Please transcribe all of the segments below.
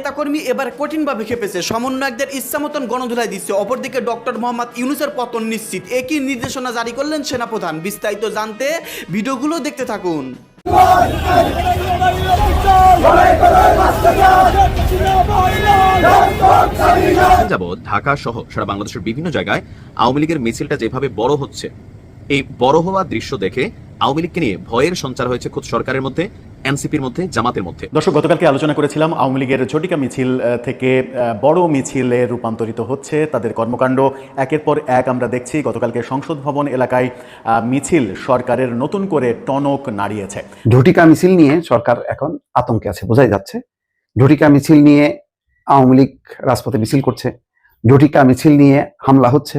নেতাকর্মী এবার কঠিনভাবে খেপেছে। সমন্বয়কদের ইচ্ছা মতন গণধুলাই দিচ্ছে। অপরদিকে ডক্টর মোহাম্মদ ইউনুসের পতন নিশ্চিত। একই নির্দেশনা জারি করলেন সেনাপ্রধান। বিস্তারিত জানতে ভিডিওগুলো দেখতে থাকুন। যাবৎ ঢাকা সহ সারা বাংলাদেশের বিভিন্ন জায়গায় আওয়ামী লীগের মিছিলটা যেভাবে বড় হচ্ছে, এই বড় হওয়া দৃশ্য দেখে আওয়ামী লীগকে নিয়ে ভয়ের সঞ্চার হয়েছে খোদ সরকারের মধ্যে। এনসিপির মধ্যে জামাতের মধ্যে। দর্শক গতকালকে আলোচনা করেছিলাম আওয়ামী লীগের ঝটিকা মিছিল থেকে বড় মিছিলে রূপান্তরিত হচ্ছে তাদের কর্মকাণ্ড। একের পর এক আমরা দেখছি গতকালকে সংসদ ভবন এলাকায় মিছিল সরকারের নতুন করে টনক নাড়িয়েছে। ঝটিকা মিছিল নিয়ে সরকার এখন আতঙ্কে আছে বোঝাই যাচ্ছে। ঝটিকা মিছিল নিয়ে আওয়ামী লীগ রাজপথে মিছিল করছে। ঝটিকা মিছিল নিয়ে হামলা হচ্ছে।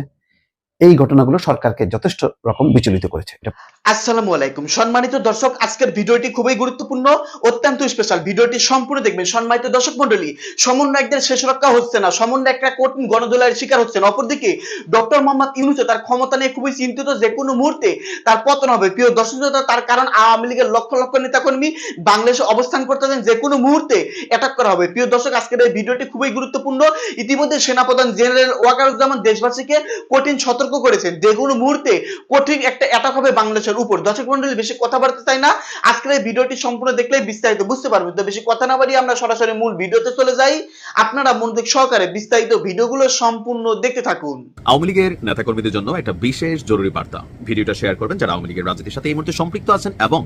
এই ঘটনাগুলো সরকারকে যথেষ্ট রকম বিচলিত করেছে। এটা আসসালামু আলাইকুম। সম্মানিত দর্শক, আজকের ভিডিওটি খুবই গুরুত্বপূর্ণ, অত্যন্ত স্পেশাল ভিডিওটি সম্পূর্ণ দেখবেন। সম্মানিত দর্শক মন্ডলী সমন্বয়কদের শেষ রক্ষা হচ্ছে না। সমন্বয় একটা কঠিন গণদোলার শিকার হচ্ছেন অপরদিকে ডক্টর মোহাম্মদ ইউনুসও তার ক্ষমতা নিয়ে খুবই চিন্তিত যে কোনো মুহূর্তে তার পতন হবে। প্রিয় দর্শক তার কারণ আওয়ামী লীগের লক্ষ লক্ষ নেতাকর্মী বাংলাদেশে অবস্থান করতেছেন যে কোনো মুহূর্তে অ্যাটাক করা হবে। প্রিয় দর্শক, আজকের এই ভিডিওটি খুবই গুরুত্বপূর্ণ। ইতিমধ্যে সেনাপ্রধান জেনারেল ওয়াকারুজ্জামান দেশবাসীকে কঠিন সতর্ক করেছেন যে কোনো মুহূর্তে কঠিন একটা অ্যাটাক হবে বাংলাদেশের উপর। দর্শক মন্ডলী বেশি কথা বলতে চাই না, আজকের এই ভিডিওটি সম্পূর্ণ দেখলে বিস্তারিত বুঝতে পারবেন। তো বেশি কথা না বাড়িয়ে আমরা সরাসরি মূল ভিডিওতে চলে যাই, আপনারা মনোযোগ সহকারে বিস্তারিত ভিডিওগুলো সম্পূর্ণ দেখতে থাকুন। আওয়ামী লীগের নেতাকর্মীদের জন্য একটা বিশেষ জরুরি বার্তা। ভিডিওটা শেয়ার করবেন যারা আওয়ামী লীগের রাজনীতির সাথে এই মুহূর্তে সম্পৃক্ত আছেন এবং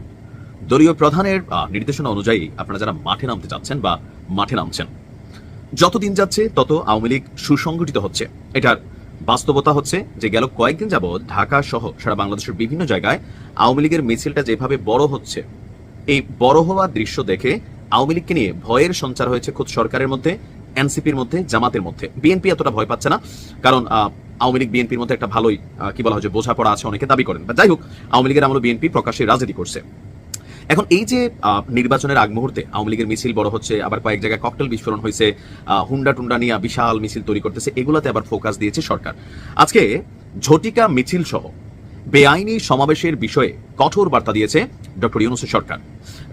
দলীয় প্রধানের নির্দেশনা অনুযায়ী আপনারা যারা মাঠে নামতে চাচ্ছেন বা মাঠে নামছেন, যত দিন যাচ্ছে তত আওয়ামী লীগ সুসংগঠিত হচ্ছে। এটার বাস্তবতা হচ্ছে যে গেল কয়েকদিন যাবৎ ঢাকা সহ সারা বাংলাদেশের বিভিন্ন জায়গায় আওয়ামী লীগের মিছিলটা যেভাবে বড় হচ্ছে, এই বড় হওয়া দৃশ্য দেখে আওয়ামী লীগকে নিয়ে ভয়ের সঞ্চার হয়েছে খোদ সরকারের মধ্যে, এনসিপির মধ্যে, জামাতের মধ্যে। বিএনপি এতটা ভয় পাচ্ছে না, কারণ আওয়ামী লীগ বিএনপির মধ্যে একটা ভালোই কি বলা হয় বোঝাপড়া আছে অনেকে দাবি করেন। বা যাই হোক, আওয়ামী লীগের আমল বিএনপি প্রকাশ্যে রাজনীতি করছে। এখন এই যে নির্বাচনের আগ মুহূর্তে আওয়ামী লীগের মিছিল বড় হচ্ছে, আবার কয়েক জায়গায় ককটেল বিস্ফোরণ হয়েছে হুন্ডা টুন্ডা নিয়ে বিশাল মিছিল তৈরি করতেছে, এগুলাতে আবার ফোকাস দিয়েছে সরকার। আজকে ঝটিকা মিছিল সহ বেআইনি সমাবেশের বিষয়ে কঠোর বার্তা দিয়েছে ডক্টর ইউনুসের সরকার।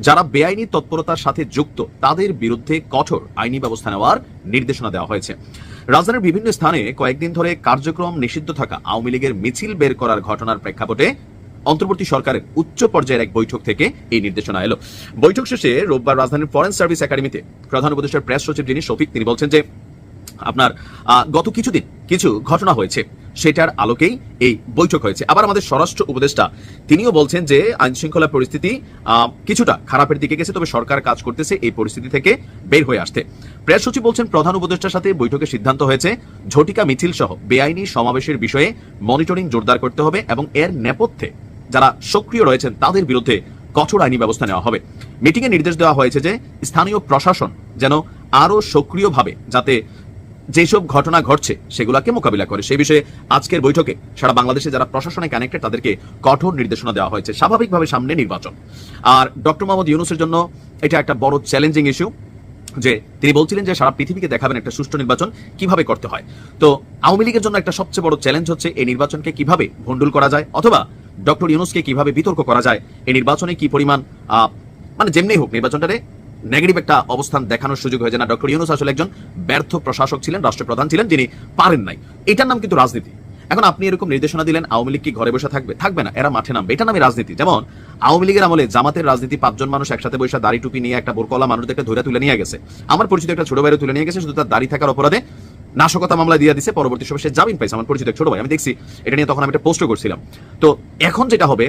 যারা বেআইনি তৎপরতার সাথে যুক্ত, তাদের বিরুদ্ধে কঠোর আইনি ব্যবস্থা নেওয়ার নির্দেশনা দেওয়া হয়েছে। রাজধানীর বিভিন্ন স্থানে কয়েকদিন ধরে কার্যক্রম নিষিদ্ধ থাকা আওয়ামী লীগের মিছিল বের করার ঘটনার প্রেক্ষাপটে অন্তর্বর্তী সরকারের উচ্চ পর্যায়ের এক বৈঠক থেকে এই নির্দেশনা এলো। বৈঠক শেষে রোববার রাজধানীর ফরেন সার্ভিস একাডেমিতে প্রধান উপদেষ্টার প্রেস সচিব যিনি শফিক, তিনি বলছেন যে, আপনার গত কিছুদিন কিছু ঘটনা হয়েছে, সেটার আলোকেই এই বৈঠক হয়েছে। আবার আমাদের স্বরাষ্ট্র উপদেষ্টা, তিনিও বলছেন যে আইন শৃঙ্খলা পরিস্থিতি কিছুটা খারাপের দিকে গেছে, তবে সরকার কাজ করতেছে এই পরিস্থিতি থেকে বের হয়ে আসতে। প্রেস সচিব বলছেন, প্রধান উপদেষ্টার সাথে বৈঠকে সিদ্ধান্ত হয়েছে, ঝটিকা মিছিল সহ বেআইনি সমাবেশের বিষয়ে মনিটরিং জোরদার করতে হবে এবং এর নেপথ্যে যারা সক্রিয় রয়েছেন তাদের বিরুদ্ধে কঠোর আইনি ব্যবস্থা নেওয়া হবে। মিটিংয়ে নির্দেশ দেওয়া হয়েছে যে স্থানীয় প্রশাসন যেন আরও সক্রিয়ভাবে যাতে যেসব ঘটনা ঘটছে সেগুলোকে মোকাবিলা করে। সেই বিষয়ে আজকের বৈঠকে সারা বাংলাদেশে যারা প্রশাসনে কানেক্টেড তাদেরকে কঠোর নির্দেশনা দেওয়া হয়েছে। স্বাভাবিকভাবে সামনে নির্বাচন। আর ডক্টর মোহাম্মদ ইউনুসের জন্য এটা একটা বড় চ্যালেঞ্জিং ইস্যু যে তিনি বলছিলেন যে সারা পৃথিবীকে দেখাবেন একটা সুষ্ঠু নির্বাচন কীভাবে করতে হয়। তো আওয়ামী লীগের জন্য একটা সবচেয়ে বড় চ্যালেঞ্জ হচ্ছে এই নির্বাচনকে কীভাবে ভণ্ডুল করা যায়, অথবা ডক্টর ইউনুসকে কীভাবে বিতর্ক করা যায়, এই নির্বাচনে কি পরিমাণ মানে যেমনি হোক নির্বাচনটারে নেগেটিভ একটা অবস্থান দেখানোর সুযোগ হয়েছে না। ডক্টর ইউনুস আসলে একজন ব্যর্থ প্রশাসক ছিলেন, রাষ্ট্রপ্রধান ছিলেন, যিনি পারেন নাই। এটার নাম কিন্তু রাজনীতি। এখন আপনি এরকম নির্দেশনা দিলেন, আওয়ামী লীগ কি ঘরে বসে থাকবে? থাকবে না, এরা মাঠে নামবে। এটা নামে রাজনীতি। যেমন আওয়ামী লীগের আমলে জামাতের রাজনীতি, পাঁচজন মানুষ একসাথে বসে দাড়ি টুপি নিয়ে একটা বোরকলা মানুষদেরকে ধরে তুলে নিয়ে গেছে। আমার পরিচিত একটা ছোট বাইরে তুলে নিয়ে গেছে, শুধু তার দাড়ি থাকার অপরাধে নাশকতা মামলা দিয়ে দিছে, পরবর্তী সময় সে জামিন পাইছে, আমার পরিচিত ছোট ভাই। আমি দেখছি এটা নিয়ে তখন আমি একটা পোস্ট করছিলাম। তো এখন যেটা হবে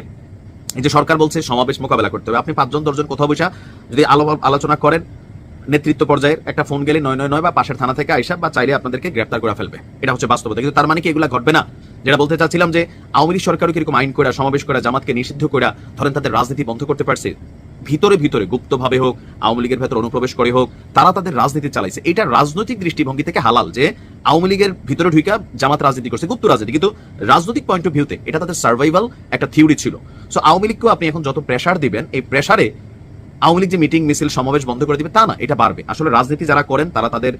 যে সরকার বলছে সমাবেশ মোকাবেলা করতে হবে। আপনি পাঁচজন, দশজন কোথাও বসে যদি আলো আলোচনা করেন, নেতৃত্ব পর্যায়ের একটা ফোন গেলে নয় নয় নয় বা পাশের থানা থেকে আইসা বা চাইলে আপনাদেরকে গ্রেপ্তার করে ফেলবে। এটা হচ্ছে বাস্তবতা। কিন্তু তার মানে কি এগুলা ঘটবে না? যেটা বলতে চাচ্ছিলাম যে, আওয়ামী লীগ সরকারও কীরকম আইন করে সমাবেশ করে জামাতকে নিষিদ্ধ করে ধরেন তাদের রাজনীতি বন্ধ করতে পারছে ভিতরে ভিতরে, গুপ্তভাবে হোক, আওয়ামী লীগের ভেতর অনুপ্রবেশ করে হোক, তারা তাদের রাজনীতি চালাইছে। এটা রাজনৈতিক দৃষ্টিভঙ্গি থেকে হালাল যে আওয়ামী লীগের ভিতরে ঢুকা জামাত রাজনীতি করছে, গুপ্ত রাজনীতি। কিন্তু রাজনৈতিক পয়েন্ট অফ ভিউতে এটা তাদের সার্ভাইভাল একটা থিওরি ছিল। সো আওয়ামী লীগকেও আপনি এখন যত প্রেশার দিবেন, এই প্রেসারে আওয়ামী লীগ যে মিটিং, মিছিল, সমাবেশ বন্ধ করে দিবে, তা না, এটা বাড়বে। আসলে রাজনীতি যারা করেন, তারা তাদের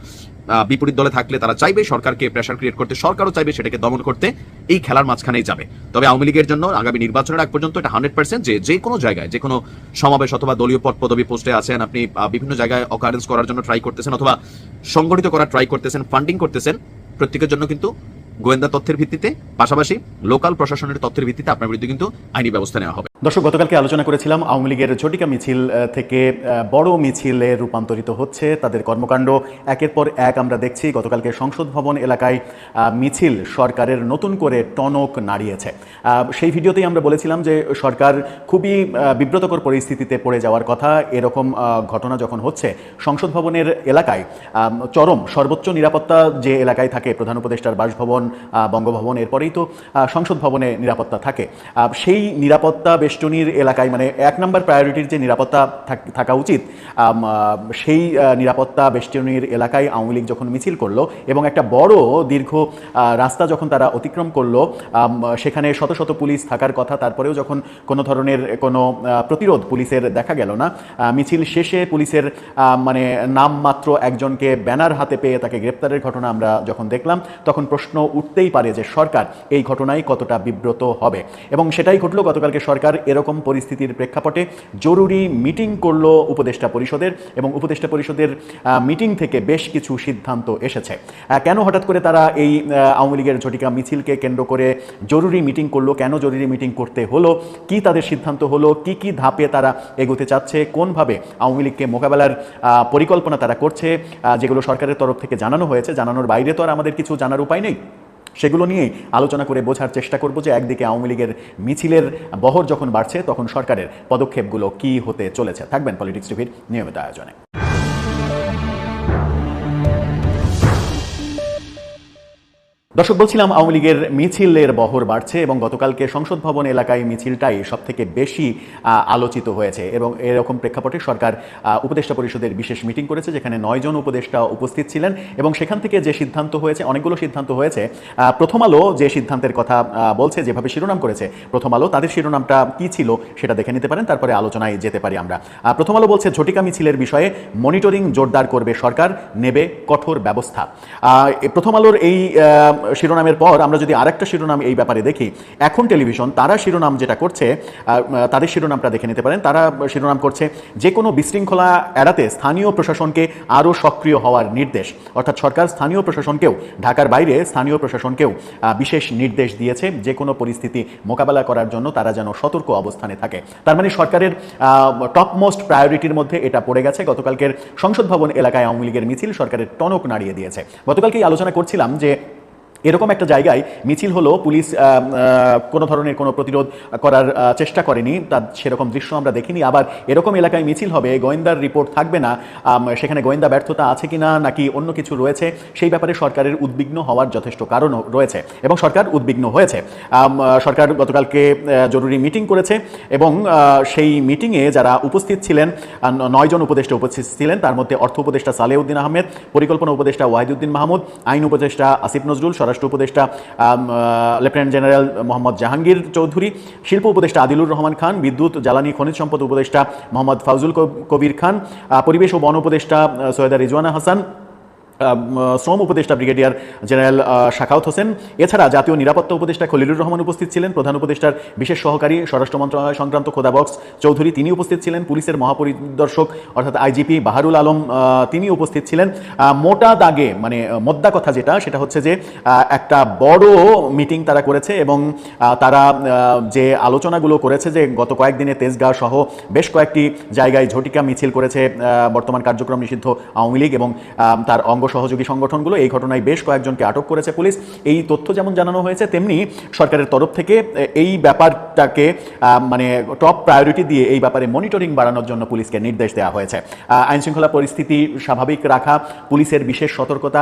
বিপরীত দলে থাকলে তারা চাইবে সরকারকে প্রেশার ক্রিয়েট করতে, সরকারও চাইবে সেটাকে দমন করতে, এই খেলার মাঝখানেই যাবে। তবে আওয়ামী লীগের জন্য আগামী নির্বাচনের আগ পর্যন্ত এটা হান্ড্রেড পার্সেন্ট যে যে কোনো জায়গায়, যে কোনো সমাবেশ অথবা দলীয় পদ পদবি পোস্টে আছেন আপনি বিভিন্ন জায়গায় অকারেন্স করার জন্য ট্রাই করতেছেন অথবা সংগঠিত করার ট্রাই করতেছেন ফান্ডিং করতেছেন, প্রত্যেকের জন্য কিন্তু গোয়েন্দা তথ্যের ভিত্তিতে, পাশাপাশি লোকাল প্রশাসনের তথ্যের ভিত্তিতে আপনার বিরুদ্ধে কিন্তু আইনি ব্যবস্থা নেওয়া হবে। দর্শক, গতকালকে আলোচনা করেছিলাম আওয়ামী লীগের ঝটিকা মিছিল থেকে বড় মিছিলে রূপান্তরিত হচ্ছে তাদের কর্মকাণ্ড। একের পর এক আমরা দেখছি গতকালকে সংসদ ভবন এলাকায় মিছিল সরকারের নতুন করে টনক নাড়িয়েছে। সেই ভিডিওতেই আমরা বলেছিলাম যে সরকার খুবই বিব্রতকর পরিস্থিতিতে পড়ে যাওয়ার কথা। এরকম ঘটনা যখন হচ্ছে, সংসদ ভবনের এলাকায় চরম সর্বোচ্চ নিরাপত্তা যে এলাকায় থাকে প্রধান উপদেষ্টার বাসভবন আহ, বঙ্গভবন এরপরেই তো সংসদ ভবনে নিরাপত্তা থাকে। সেই নিরাপত্তা বেষ্টনীর এলাকায় মানে এক নম্বর প্রায়োরিটির যে নিরাপত্তা থাক- উচিত সেই নিরাপত্তা বেষ্টনীর এলাকায় আওয়ামী লীগ যখন মিছিল করল এবং একটা বড় দীর্ঘ রাস্তা যখন তারা অতিক্রম করল সেখানে শত শত পুলিশ থাকার কথা তারপরেও যখন কোনো ধরনের কোনো প্রতিরোধ পুলিশের দেখা গেল না মিছিল শেষে পুলিশের মানে নামমাত্র একজনকে ব্যানার হাতে পেয়ে তাকে গ্রেপ্তারের ঘটনা আমরা যখন দেখলাম তখন প্রশ্ন উঠতেই পারে যে সরকার এই ঘটনায় কতটা বিব্রত হবে। এবং সেটাই ঘটলো, গতকালকে সরকার এরকম পরিস্থিতির প্রেক্ষাপটে জরুরি মিটিং করল উপদেষ্টা পরিষদের এবং উপদেষ্টা পরিষদের মিটিং থেকে বেশ কিছু সিদ্ধান্ত এসেছে। কেন হঠাৎ করে তারা এই আওয়ামী লীগের ঝটিকা মিছিলকে কেন্দ্র করে জরুরি মিটিং করল? কেন জরুরি মিটিং করতে হলো? কি তাদের সিদ্ধান্ত হলো? কি কি ধাপে তারা এগোতে চাচ্ছে? কোনভাবে আওয়ামী লীগকে মোকাবেলার পরিকল্পনা তারা করছে? যেগুলো সরকারের তরফ থেকে জানানো হয়েছে। জানানোর বাইরে তো আর আমাদের কিছু জানার উপায় নেই। সেগুলো নিয়ে আলোচনা করে বোঝার চেষ্টা করব যে একদিকে আওয়ামী লীগের মিছিলের বহর যখন বাড়ছে, তখন সরকারের পদক্ষেপগুলো কি হতে চলেছে। থাকবেন পলিটিক্স টিভির নিয়মিত আয়োজনে। দর্শক, বলছিলাম আওয়ামী লীগের মিছিলের বহর বাড়ছে এবং গতকালকে সংসদ ভবন এলাকায় মিছিলটাই সব থেকে বেশি আলোচিত হয়েছে এবং এরকম প্রেক্ষাপটে সরকার উপদেষ্টা পরিষদের বিশেষ মিটিং করেছে যেখানে নয়জন উপদেষ্টা উপস্থিত ছিলেন এবং সেখান থেকে যে সিদ্ধান্ত হয়েছে, অনেকগুলো সিদ্ধান্ত হয়েছে প্রথম আলো যে সিদ্ধান্তের কথা বলছে, যেভাবে শিরোনাম করেছে, প্রথম আলো তাদের শিরোনামটা কি ছিল সেটা দেখে নিতে পারেন, তারপরে আলোচনায় যেতে পারি আমরা। প্রথম আলো বলছে ঝটিকা মিছিলের বিষয়ে মনিটরিং জোরদার করবে সরকার, নেবে কঠোর ব্যবস্থা। প্রথম আলোর এই শিরোনামের পর আমরা যদি আরেকটা শিরোনাম এই ব্যাপারে দেখি, এখন টেলিভিশন তারা শিরোনাম যেটা করছে তাদের শিরোনামটা দেখে নিতে পারেন। তারা শিরোনাম করছে, যে কোনো বিশৃঙ্খলা এড়াতে স্থানীয় প্রশাসনকে আরও সক্রিয় হওয়ার নির্দেশ। অর্থাৎ সরকার স্থানীয় প্রশাসনকেও, ঢাকার বাইরে স্থানীয় প্রশাসনকেও বিশেষ নির্দেশ দিয়েছে যে কোনো পরিস্থিতি মোকাবেলা করার জন্য তারা যেন সতর্ক অবস্থানে থাকে। তার মানে সরকারের টপ মোস্ট প্রায়োরিটির মধ্যে এটা পড়ে গেছে। গতকালকের সংসদ ভবন এলাকায় আওয়ামী লীগের মিছিল সরকারের টনক নাড়িয়ে দিয়েছে। গতকালকেই আলোচনা করছিলাম যে এরকম একটা জায়গায় মিছিল হলো, পুলিশ কোনো ধরনের কোনো প্রতিরোধ করার চেষ্টা করেনি তার সেরকম দৃশ্য আমরা দেখিনি। আবার এরকম এলাকায় মিছিল হবে, গোয়েন্দার রিপোর্ট থাকবে না সেখানে গোয়েন্দা ব্যর্থতা আছে কিনা, নাকি অন্য কিছু রয়েছে, সেই ব্যাপারে সরকারের উদ্বিগ্ন হওয়ার যথেষ্ট কারণও রয়েছে এবং সরকার উদ্বিগ্ন হয়েছে। সরকার গতকালকে জরুরি মিটিং করেছে এবং সেই মিটিংয়ে যারা উপস্থিত ছিলেন নয়জন উপদেষ্টা উপস্থিত ছিলেন, তার মধ্যে অর্থ উপদেষ্টা সালেউদ্দিন আহমেদ, পরিকল্পনা উপদেষ্টা ওয়াহিদুদ্দিন মাহমুদ, আইন উপদেষ্টা আসিফ নজরুল, স্বরাষ্ট্র উপদেষ্টা লেফটেন্যান্ট জেনারেল মোহাম্মদ জাহাঙ্গীর চৌধুরী, শিল্প উপদেষ্টা আদিলুর রহমান খান, বিদ্যুৎ, জ্বালানি, খনিজ সম্পদ উপদেষ্টা মোহাম্মদ ফাউজুল কবির খান পরিবেশ ও বন উপদেষ্টা সৈয়দা রিজওয়ানা হাসান শ্রম উপদেষ্টা ব্রিগেডিয়ার জেনারেল শাখাউত হোসেন। এছাড়া জাতীয় নিরাপত্তা উপদেষ্টা খলিলুর রহমান উপস্থিত ছিলেন। প্রধান উপদেষ্টার বিশেষ সহকারী স্বরাষ্ট্র মন্ত্রণালয় সংক্রান্ত খোদাবক্স চৌধুরী তিনি উপস্থিত ছিলেন। পুলিশের মহাপরিদর্শক অর্থাৎ আইজিপি বাহারুল আলম তিনি উপস্থিত ছিলেন। মোটা দাগে মানে মোদ্দা কথা যেটা, সেটা হচ্ছে যে একটা বড় মিটিং তারা করেছে এবং তারা যে আলোচনাগুলো করেছে যে গত কয়েকদিনে তেজগাঁও সহ বেশ কয়েকটি জায়গায় ঝটিকা মিছিল করেছে বর্তমান কার্যক্রম নিষিদ্ধ আওয়ামী লীগ এবং তার অঙ্গ সহযোগী সংগঠনগুলো এই ঘটনায় বেশ কয়েকজনকে আটক করেছে পুলিশ। এই তথ্য যেমন জানানো হয়েছে, তেমনি সরকারের তরফ থেকে এই ব্যাপারটাকে মানে টপ প্রায়োরিটি দিয়ে এই ব্যাপারে মনিটরিং বাড়ানোর জন্য পুলিশকে নির্দেশ দেওয়া হয়েছে। আইন শৃঙ্খলা পরিস্থিতি স্বাভাবিক রাখা, পুলিশের বিশেষ সতর্কতা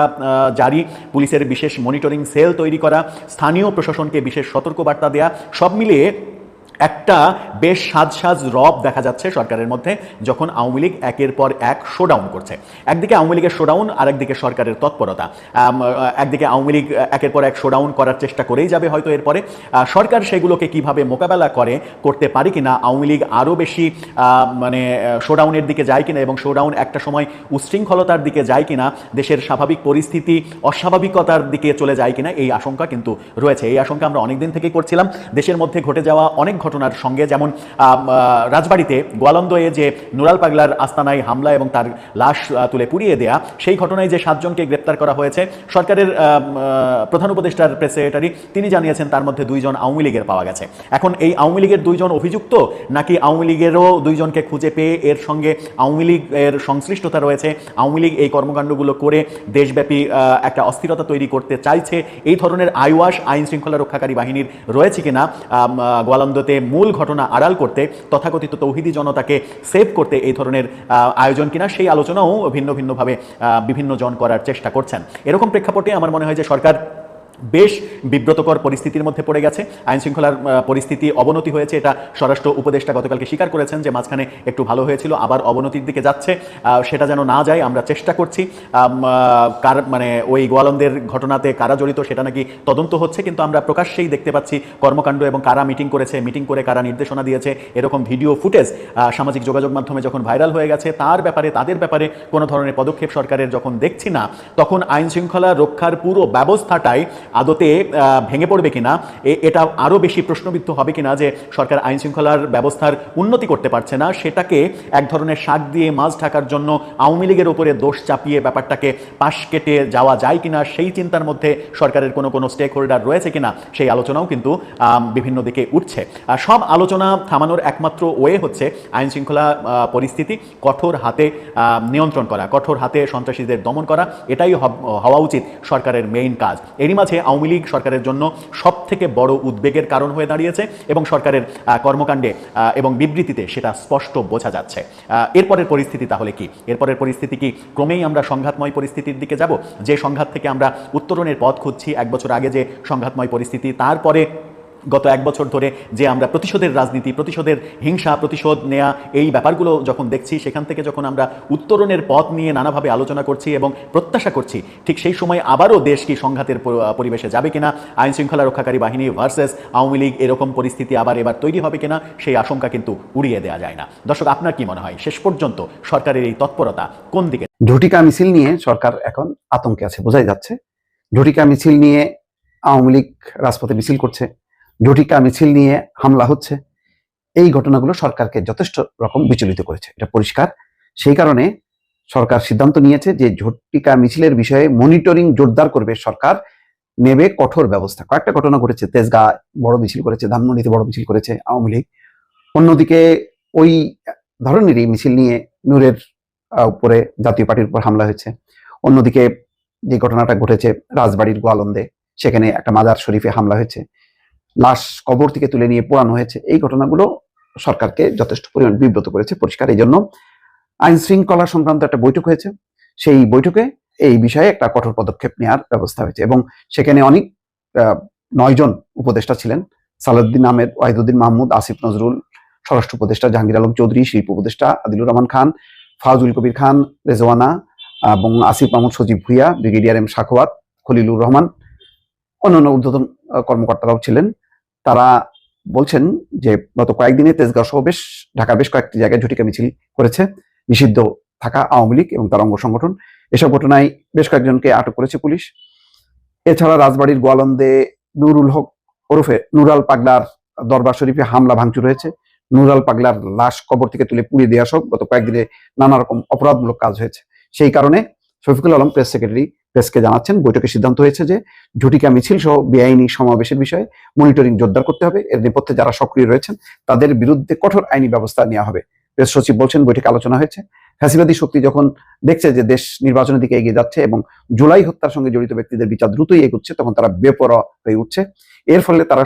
জারি, পুলিশের বিশেষ মনিটরিং সেল তৈরি করা, স্থানীয় প্রশাসনকে বিশেষ সতর্কবার্তা দেওয়া সব মিলিয়ে একটা বেশ সাজ সাজ রব দেখা যাচ্ছে সরকারের মধ্যে যখন আওয়ামী লীগ একের পর এক শোডাউন করছে। একদিকে আওয়ামী লীগের শোডাউন আর একদিকে সরকারের তৎপরতা। একদিকে আওয়ামী লীগ একের পর এক শোডাউন করার চেষ্টা করেই যাবে হয়তো এরপরে। সরকার সেগুলোকে কীভাবে মোকাবেলা করে, করতে পারে কিনা, আওয়ামী লীগ আরও বেশি মানে শোডাউনের দিকে যায় কিনা এবং শোডাউন একটা সময় উচ্ছৃঙ্খলতার দিকে যায় কিনা, দেশের স্বাভাবিক পরিস্থিতি অস্বাভাবিকতার দিকে চলে যায় কিনা, এই আশঙ্কা কিন্তু রয়েছে। এই আশঙ্কা আমরা অনেকদিন থেকে করছিলাম। দেশের মধ্যে ঘটে যাওয়া অনেক ঘটনার সঙ্গে যেমন রাজবাড়িতে গোয়ালন্দয়ে যে নুরাল পাগলার আস্তানায় হামলা এবং তার লাশ তুলে পুড়িয়ে দেয়া সেই ঘটনায় যে সাতজনকে গ্রেপ্তার করা হয়েছে সরকারের প্রধান উপদেষ্টার প্রেস সেক্রেটারি তিনি জানিয়েছেন তার মধ্যে দুইজন আওয়ামী লীগের পাওয়া গেছে। এখন এই আওয়ামী লীগের দুইজন অভিযুক্ত নাকি আওয়ামী লীগেরও দুইজনকে খুঁজে পেয়ে এর সঙ্গে আওয়ামী লীগের সংশ্লিষ্টতা রয়েছে? আওয়ামী লীগ এই কর্মকাণ্ডগুলো করে দেশব্যাপী একটা অস্থিরতা তৈরি করতে চাইছে? এই ধরনের আইওয়াস আইন শৃঙ্খলা রক্ষাকারী বাহিনীর রয়েছে কিনা? আম, গোয়ালন্দতে মূল ঘটনা আড়াল করতে, তথাকথিত তৌহিদি জনতাকে সেভ করতে এই ধরনের আয়োজন কিনা সেই আলোচনাও ভিন্ন ভিন্নভাবে বিভিন্ন জন করার চেষ্টা করছেন। এরকম প্রেক্ষাপটে আমার মনে হয় যে সরকার বেশ বিব্রতকর পরিস্থিতির মধ্যে পড়ে গেছে। আইন শৃঙ্খলার পরিস্থিতি অবনতি হয়েছে। এটা স্বরাষ্ট্র উপদেষ্টা গতকালকে স্বীকার করেছেন যে মাঝখানে একটু ভালো হয়েছিল, আবার অবনতির দিকে যাচ্ছে। সেটা যেন না যায়, আমরা চেষ্টা করছি। কার মানে ওই গোয়ালন্দের ঘটনাতে কারা জড়িত সেটা নাকি তদন্ত হচ্ছে, কিন্তু আমরা প্রকাশ্যেই দেখতে পাচ্ছি কর্মকাণ্ড এবং কারা মিটিং করেছে, মিটিং করে কারা নির্দেশনা দিয়েছে, এরকম ভিডিও ফুটেজ সামাজিক যোগাযোগ মাধ্যমে যখন ভাইরাল হয়ে গেছে, তার ব্যাপারে, তাদের ব্যাপারে কোনো ধরনের পদক্ষেপ সরকারের যখন দেখছি না, তখন আইন শৃঙ্খলা রক্ষার পুরো ব্যবস্থাটাই আদতে ভেঙে পড়বে কিনা এটা আরও বেশি প্রশ্নবিদ্ধ হবে কিনা যে সরকার আইন শৃঙ্খলার ব্যবস্থার উন্নতি করতে পারছে না, সেটাকে এক ধরনের শাক দিয়ে মাছ ঢাকার জন্য আওয়ামী লীগের উপরে দোষ চাপিয়ে ব্যাপারটাকে পাশ কেটে যাওয়া যায় কিনা, সেই চিন্তার মধ্যে সরকারের কোনো কোনো স্টেক হোল্ডার রয়েছে কিনা, সেই আলোচনাও কিন্তু বিভিন্ন দিকে উঠছে। আর সব আলোচনা থামানোর একমাত্র ওয়ে হচ্ছে আইন শৃঙ্খলা পরিস্থিতি, কঠোর হাতে নিয়ন্ত্রণ করা, কঠোর হাতে সন্ত্রাসীদের দমন করা, এটাই হওয়া উচিত সরকারের মেইন কাজ। এরই মাঝে আওয়ামী লীগ সরকারের জন্য সব থেকে বড় উদ্বেগের কারণ হয়ে দাঁড়িয়েছে এবং সরকারের কর্মকাণ্ডে এবং বিবৃতিতে সেটা স্পষ্ট বোঝা যাচ্ছে। এরপরের পরিস্থিতি তাহলে কি? এরপরের পরিস্থিতি কি? ক্রমেই আমরা সংঘাতময় পরিস্থিতির দিকে যাব? যে সংঘাত থেকে আমরা উত্তরণের পথ খুঁজছি এক বছর আগে যে সংঘাতময় পরিস্থিতি, তারপরে গত এক বছর ধরে যে আমরা প্রতিশোধের রাজনীতি, প্রতিশোধের হিংসা, প্রতিশোধ নেয়া এই ব্যাপারগুলো যখন দেখছি, সেখান থেকে যখন আমরা উত্তরণের পথ নিয়ে নানাভাবে আলোচনা করছি এবং প্রত্যাশা করছি, ঠিক সেই সময় আবারও দেশ কি সংঘাতের পরিবেশে যাবে কিনা, আইন শৃঙ্খলা রক্ষাকারী বাহিনী ভার্সেস আওয়ামী লীগ এরকম পরিস্থিতি আবার এবার তৈরি হবে কিনা, সেই আশঙ্কা কিন্তু উড়িয়ে দেওয়া যায় না। দর্শক, আপনার কি মনে হয়? শেষ পর্যন্ত সরকারের এই তৎপরতা কোন দিকে? ঝটিকা মিছিল নিয়ে সরকার এখন আতঙ্কে আছে, বোঝাই যাচ্ছে। ঝটিকা মিছিল নিয়ে আওয়ামী লীগ রাজপথে মিছিল করছে। ঝটিকা মিছিল নিয়ে হামলা হচ্ছে। এই ঘটনাগুলো সরকারকে যথেষ্ট রকম বিচলিত করেছে। এটা পরিষ্কার। সেই কারণে সরকার সিদ্ধান্ত নিয়েছে যে ঝটিকা মিছিলের বিষয়ে মনিটরিং জোরদার করবে সরকার। নেবে কঠোর ব্যবস্থা। কয়েকটা ঘটনা ঘটেছে। তেজগা বড় মিছিল করেছে, ধানমন্ডিতে বড় মিছিল করেছে আওয়ামী লীগ। অন্যদিকে ওই ধরনেরই মিছিল নিয়ে নূরের উপরে জাতীয় পার্টির উপর হামলা হয়েছে। অন্যদিকে যে ঘটনাটা ঘটেছে রাজবাড়ির গোয়ালন্দে, সেখানে একটা মাজার শরীফে হামলা হয়েছে। লাশ কবর থেকে তুলে নিয়ে পোড়ানো হয়েছে। এই ঘটনাগুলো সরকারকে যথেষ্ট পরিমাণ বিব্রত করেছে পরিষ্কার। এই জন্য আইন শৃঙ্খলা সংক্রান্ত একটা বৈঠক হয়েছে। সেই বৈঠকে এই বিষয়ে একটা কঠোর পদক্ষেপ নেওয়ার ব্যবস্থা হয়েছে এবং সেখানে অনেক নয়জন উপদেষ্টা ছিলেন। সালাউদ্দিন আহমেদ, ওয়াহিদুদ্দিন মাহমুদ, আসিফ নজরুল, স্বরাষ্ট্র উপদেষ্টা জাহাঙ্গীর আলম চৌধুরী, শিল্প উপদেষ্টা আদিলুর রহমান খান ফাউজুল কবির খান, রেজওয়ানা এবং আসিফ মাহমুদ, সজীব ভুইয়া, ব্রিগেডিয়ার এম শাখওয়াত, খলিলুর রহমান, অন্যান্য ঊর্ধ্বতন কর্মকর্তারাও ছিলেন। তারা বলছেন যে গত কয়েকদিনে তেজগাঁও সহ বেশ, ঢাকার বেশ কয়েকটি জায়গায় ঝটিকা মিছিল করেছে। নিষিদ্ধ থাকা আওয়ামী লীগ এবং তার অঙ্গ সংগঠন। এসব ঘটনায় বেশ কয়েকজনকে আটক করেছে পুলিশ। এছাড়া রাজবাড়ির গোয়ালন্দে নুরুল হক ওরফে নুরাল পাগলার দরবার শরীফে হামলা ভাঙচুর হয়েছে। নুরাল পাগলার লাশ কবর থেকে তুলে পুড়িয়ে দেওয়া সহ গত কয়েকদিনে নানা রকম অপরাধমূলক কাজ হয়েছে। সেই কারণে শফিকুল আলম, প্রেস সেক্রেটারি প্রেসকে জানাচ্ছেন, বৈঠকে সিদ্ধান্ত হয়েছে যে ঝুটিকা মিছিল সহ বেআইনি সমাবেশের বিষয়ে মনিটরিং জোরদার করতে হবে। এর নেপথ্যে যারা সক্রিয় রয়েছেন, তাদের বিরুদ্ধে কঠোর আইনি ব্যবস্থা নেওয়া হবে। প্রেস সচিব বলছেন, বৈঠকে আলোচনা হয়েছে। ফ্যাসিবাদী শক্তি যখন দেখছে যে দেশ নির্বাচনের দিকে এগিয়ে যাচ্ছে এবং জুলাই হত্যার সঙ্গে জড়িত ব্যক্তিদের বিচার দ্রুতই এগুচ্ছে, তখন তারা বেপরোয়া হয়ে উঠছে। এর ফলে তারা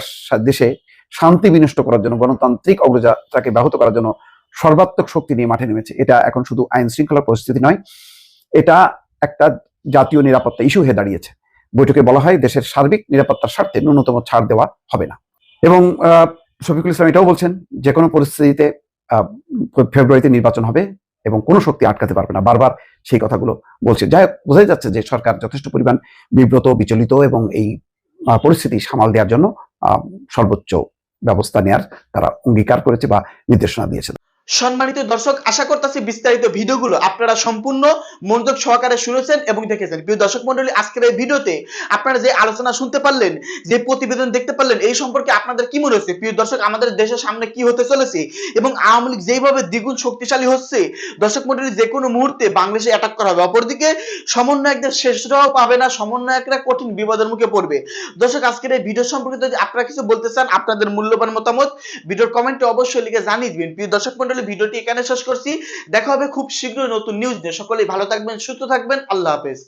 দেশে শান্তি বিনষ্ট করার জন্য, গণতান্ত্রিক অগ্রযাত্রাকে ব্যাহত করার জন্য সর্বাত্মক শক্তি নিয়ে মাঠে নেমেছে। এটা এখন শুধু আইন শৃঙ্খলা পরিস্থিতি নয়, এটা একটা জাতীয় নিরাপত্তা ইস্যু হয়ে দাঁড়িয়েছে। বৈঠকে বলা হয় দেশের সার্বিক নিরাপত্তার স্বার্থে ন্যূনতম ছাড় দেওয়া হবে না। এবং শফিকুল ইসলাম এটাও বলছেন যে কোনো পরিস্থিতিতে ফেব্রুয়ারিতে নির্বাচন হবে এবং কোনো শক্তি আটকাতে পারবে না। বারবার সেই কথাগুলো বলছে। যাই বোঝাই যাচ্ছে যে সরকার যথেষ্ট পরিমাণ বিব্রত, বিচলিত এবং এই পরিস্থিতি সামাল দেওয়ার জন্য সর্বোচ্চ ব্যবস্থা নেয়ার তারা অঙ্গীকার করেছে বা নির্দেশনা দিয়েছে। সম্মানিত দর্শক, আশা করতেছি বিস্তারিত ভিডিওগুলো আপনারা সম্পূর্ণ মনোযোগ সহকারে শুনেছেন এবং দেখেছেন। প্রিয় দর্শক মন্ডলী, আজকের এই ভিডিওতে আপনারা যে আলোচনা শুনতে পারলেন, যে প্রতিবেদন দেখতে পারলেন, এই সম্পর্কে আপনাদের কি মনে হচ্ছে? প্রিয় দর্শক, আমাদের দেশের সামনে কি হতে চলেছে এবং আওয়ামী লীগ যেভাবে দ্বিগুণ শক্তিশালী হচ্ছে, দর্শক মন্ডলী, যে কোনো মুহূর্তে বাংলাদেশে অ্যাটাক করা হবে। অপরদিকে, সমন্বয়কদের শেষরাও পাবে না, সমন্বয়করা কঠিন বিপদের মুখে পড়বে। দর্শক, আজকের এই ভিডিও সম্পর্কে যদি আপনারা কিছু বলতে চান, আপনাদের মূল্যবান মতামত, ভিডিওর কমেন্টে অবশ্যই লিখে জানিয়ে দিবেন। প্রিয় দর্শক মন্ডলী ভিডিওটি এখানে শেষ করছি। দেখা হবে খুব শীঘ্রই নতুন নিউজ নিয়ে। সকলেই ভালো থাকবেন, সুস্থ থাকবেন। আল্লাহ হাফেজ।